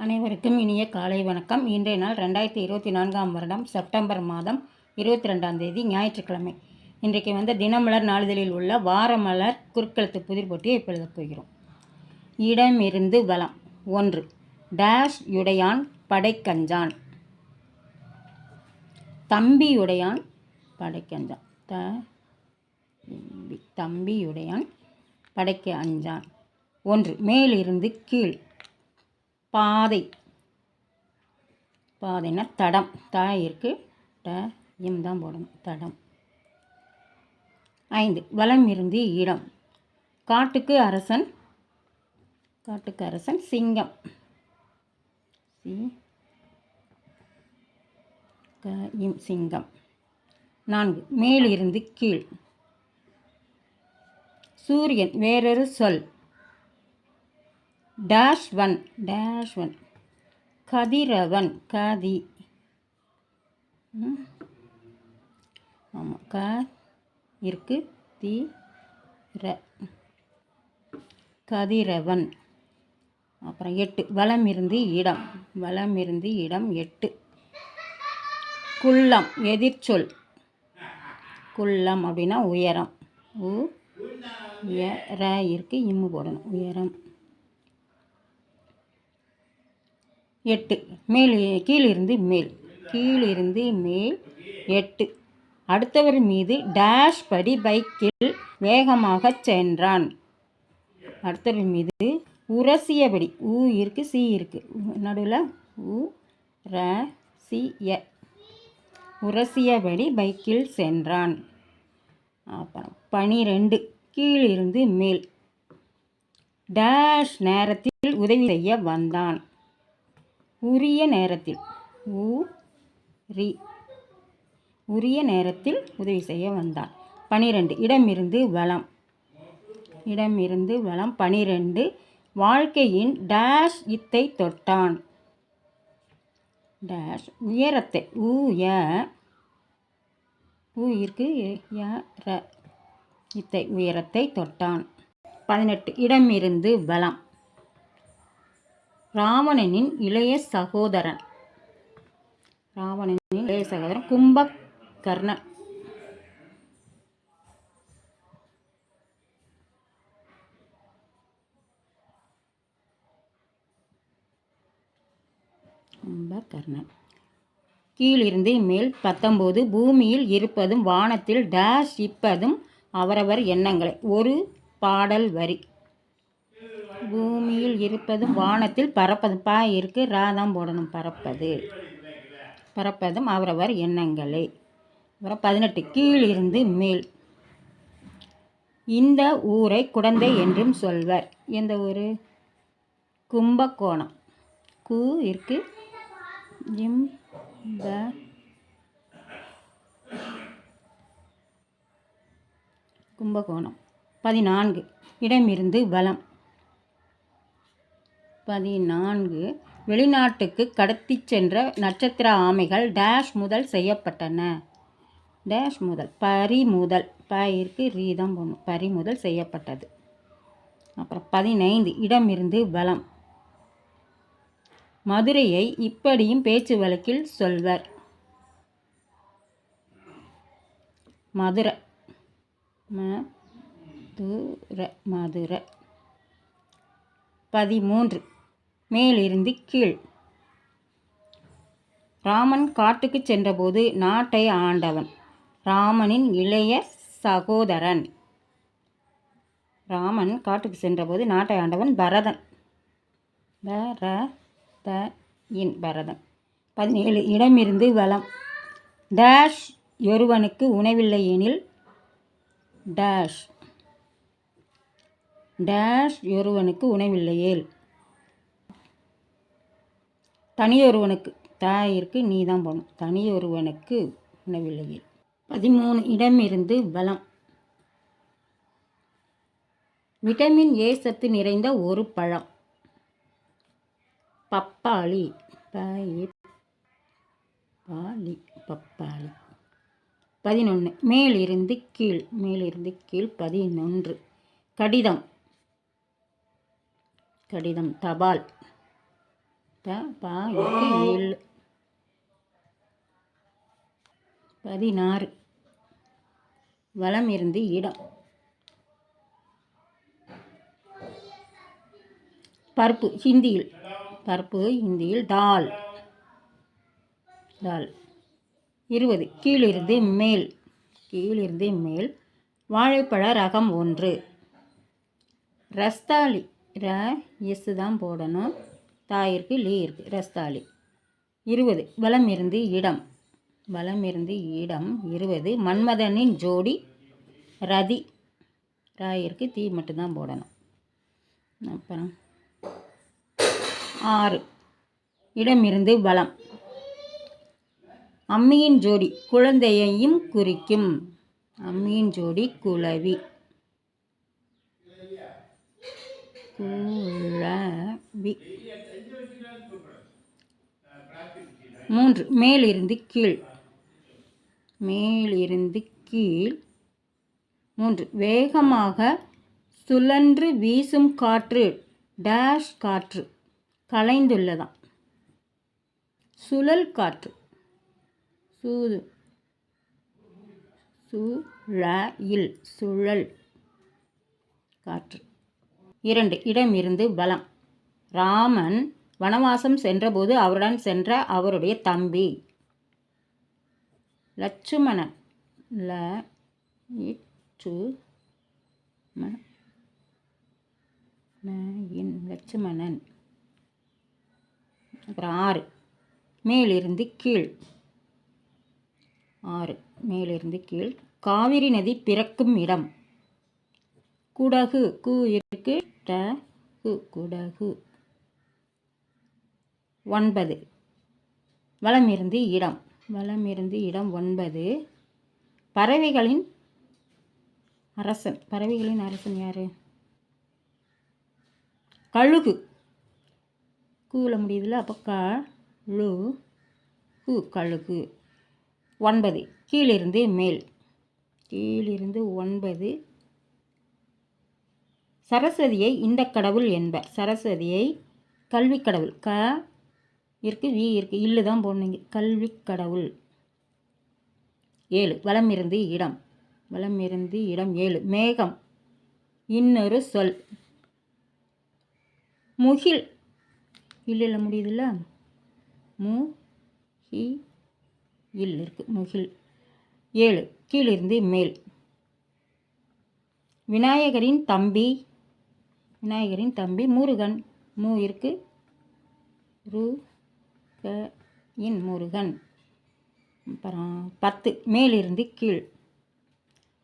அனைவருக்கும் இனிய காலை வணக்கம். இன்றைய நாள் ரெண்டாயிரத்தி இருபத்தி நான்காம் வருடம் செப்டம்பர் மாதம் இருபத்தி ரெண்டாம் தேதி ஞாயிற்றுக்கிழமை. இன்றைக்கு வந்து தினமலர் நாளிதழில் உள்ள வாரமலர் குறுக்கெழுத்து புதிர் போட்டியை இப்போ போகிறோம். இடமிருந்து வளம் ஒன்று. டேஷ் யுடையான் படைக்கஞ்சான். தம்பியுடையான் படைக்கஞ்சான். த தம்பி தம்பியுடையான் படைக்க அஞ்சான். ஒன்று. மேலிருந்து கீழ். பாதை. பாதைன்னா தடம். த இருக்குது ட இம் தான் போடணும். தடம். ஐந்து. வளம் இருந்து இடம். காட்டுக்கு அரசன் காட்டுக்கு அரசன் சிங்கம். சி க இம் சிங்கம். நான்கு. மேலிருந்து கீழ். சூரியன் வேறொரு சொல். டேஷ் ஒன் டேஷ் ஒன் கதிரவன் கதி ஆமாம் க இருக்கு தி ர. கதிரவன் அப்புறம் எட்டு வளம் இருந்து இடம். வளம் இருந்து இடம் எட்டு. குள்ளம் எதிர்ச்சொல். குள்ளம் அப்படின்னா உயரம். உ ர இருக்கு இம்மு போடணும். உயரம். எட்டு. மேல் கீழிருந்து மேல். கீழிருந்து மேல் எட்டு. அடுத்தவர் மீது டேஷ் படி பைக்கில் வேகமாக சென்றான். அடுத்தவர் மீது உரசியபடி ஊ இருக்கு சி இருக்கு. நடுவில் உ ர சி எ. உரசியபடி பைக்கில் சென்றான். அப்புறம் பனிரெண்டு. கீழிருந்து மேல். டேஷ் நேரத்தில் உதவி செய்ய வந்தான். உரிய நேரத்தில் உ ரி உரிய நேரத்தில் உதவி செய்ய வந்தான் பனிரெண்டு இடமிருந்து வளம். இடமிருந்து வளம். பனிரெண்டு வாழ்க்கையின் டேஷ் இத்தை தொட்டான். டேஷ் உயரத்தை ஊ ய ஊ இருக்கு ய ர இத்தை உயரத்தை தொட்டான். பதினெட்டு இடமிருந்து வளம். ராவணனின் இளைய சகோதரன். ராவணனின் இளைய சகோதரன் கும்பகர்ணன். கும்பகர்ணன். கீழிருந்து மேல் பத்தொம்போது பூமியில் இருப்பதும் வானத்தில் டேஷ் இப்பதும் அவரவர் எண்ணங்களை. ஒரு பாடல் வரி. பூமியில் இருப்பதும் வானத்தில் பறப்பதும் பா இருக்கு. ராதான் போடணும். பறப்பது பறப்பதும் அவரவர் எண்ணங்களே. அப்புறம் பதினெட்டு. கீழிருந்து மேல். இந்த ஊரை குடந்தை என்றும் சொல்வர். எந்த ஊர்? கும்பகோணம். கூ இருக்கு. இம் த கும்பகோணம். பதினான்கு. இடமிருந்து வலம். பதினான்கு வெளிநாட்டுக்கு கடத்தி சென்ற நட்சத்திர ஆமைகள் டேஷ் முதல் செய்யப்பட்டன. டேஷ் முதல் பறிமுதல். பயிருக்கு ரீதம் போடணும். பறிமுதல் செய்யப்பட்டது. அப்புறம் பதினைந்து இடமிருந்து வளம். மதுரையை இப்படியும் பேச்சு வழக்கில் சொல்வர். மதுரை ம மதுரை. பதிமூன்று. மேலிருந்து கீழ். ராமன் காட்டுக்கு சென்றபோது நாட்டை ஆண்டவன் ராமனின் இளைய சகோதரன். ராமன் காட்டுக்கு சென்றபோது நாட்டை ஆண்டவன் பரதன். பர த இன் பரதன். பதினேழு. இடமிருந்து வளம் டேஷ். ஒருவனுக்கு உணவில்லை எனில் டேஷ். டேஷ் ஒருவனுக்கு உணவில்லையேல். தனியொருவனுக்கு தாயிற்கு நீ தான் போகணும். தனியொருவனுக்கு உணவில்லையேல். பதிமூணு இடமிருந்து பலம் விட்டமின் ஏ சத்து நிறைந்த ஒரு பழம். பப்பாளி பாலி பப்பாளி பதினொன்று மேலிருந்து கீழ். மேலிருந்து கீழ் பதினொன்று. கடிதம். கடிதம். தபால். த பா ஏழு பதினாறு. வளம் இருந்து இடம். பருப்பு ஹிந்தியில். பருப்பு ஹிந்தியில் டால் டால் இருபது. கீழிருந்து மேல். கீழிருந்து மேல். வாழைப்பழ ரகம் ஒன்று. ரஸ்தாலி ர எஸ் தான் போடணும். தாயிற்கு லீ இருக்கு. ரஸ்தாலி இருபது. வலம் இருந்து இடம். வலம் இருந்து இடம். இருபது. மன்மதனின் ஜோடி. ரதி. ராயிற்கு தீ மட்டும்தான் போடணும். அப்புறம் ஆறு. இடம் இருந்து வலம். அம்மியின் ஜோடி குழந்தையையும் குறிக்கும். அம்மியின் ஜோடி குலவி குளவி மூன்று. மேலிருந்து கீழ். மேலிருந்து கீழ். மூன்று. வேகமாக சுழன்று வீசும் காற்று. டேஷ் காற்று. கலைந்துள்ளதாம். சுழல் காற்று. சூது சுழல் சுழல் காற்று. இரண்டு இடம் இருந்து பலம். ராமன் வனவாசம் சென்றபோது அவருடன் சென்ற அவருடைய தம்பி. லட்சுமணன். ல லட்சுமணன். அப்புறம் ஆறு. மேலிருந்து கீழ். ஆறு மேலிருந்து கீழ். காவிரி நதி பிறக்கும் இடம். குடகு கு ட கு குடகு ஒன்பது. வளமிருந்து இடம். வளமிருந்து இடம் ஒன்பது. பறவைகளின் அரசன். பறவைகளின் அரசன் யார்? கழுகு. கூல முடியுதுல அப்போ க லு கு கழுகு. ஒன்பது. கீழிருந்து மேல். கீழிருந்து ஒன்பது. சரஸ்வதியை இந்த கடவுள் என்பர். சரஸ்வதியை கல்வி கடவுள். க இருக்கு வி இருக்கு இல்லு தான் போடணுங்க. கல்வி கடவுள். ஏழு. வளமிருந்து இருந்து இடம். வளமிருந்து இருந்து இடம். ஏழு. மேகம். இன்னொரு சொல். முகில். இல்லை முடியுதுல்ல? மு ஹி இல் இருக்கு. முகில். ஏழு. கீழிருந்து மேல். விநாயகரின் தம்பி விநாயகரின் தம்பி முருகன். மூ இருக்கு ரு க இன் முருகன். அப்புறம் பத்து மேலிருந்து கீழ்.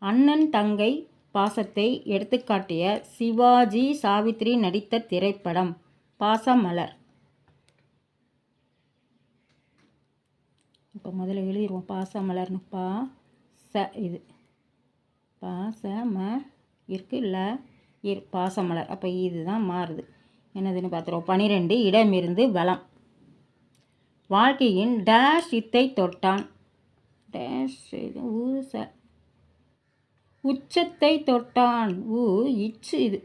அண்ணன் தங்கை பாசத்தை எடுத்துக்காட்டிய சிவாஜி சாவித்ரி நடித்த திரைப்படம் பாசமலர். இப்போ முதல்ல எழுதிடுவோம் பாசமலர்னு பா ச இது. பாச ம இருக்கு இர் பாசமலர். அப்போ இதுதான் மாறுது. என்னதுன்னு பார்த்துருவோம். பனிரெண்டு இடமிருந்து வலம். வாழ்க்கையின் டேஷ் இத்தை தொட்டான். டேஷ் இது ஊ ச. உச்சத்தை தொட்டான். ஊ இச்சு இது.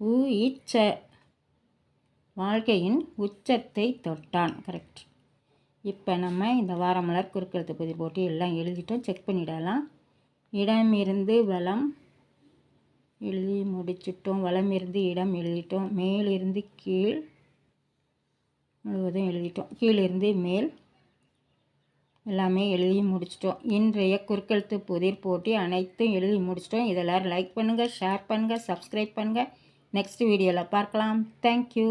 ஊ இச்ச வாழ்க்கையின் உச்சத்தை தொட்டான். கரெக்ட் இப்போ நம்ம இந்த வாரமலர் குறுக்கெழுத்து பற்றி போட்டு எல்லாம் எழுதிட்டோம். செக் பண்ணிடலாம். இடமிருந்து வலம் எழுதி முடிச்சிட்டோம். வளம் இருந்து இடம் எழுதிட்டோம். மேலிருந்து கீழ் முழுவதும் எழுதிட்டோம். கீழிருந்து மேல் எல்லாமே எழுதி முடிச்சிட்டோம். இன்றைய குறுக்கெழுத்து புதிர் போட்டி அனைத்தும் எழுதி முடிச்சிட்டோம். இதெல்லாம் லைக் பண்ணுங்கள் ஷேர் பண்ணுங்கள் சப்ஸ்கிரைப் பண்ணுங்கள் நெக்ஸ்ட் வீடியோவில் பார்க்கலாம். தேங்க்யூ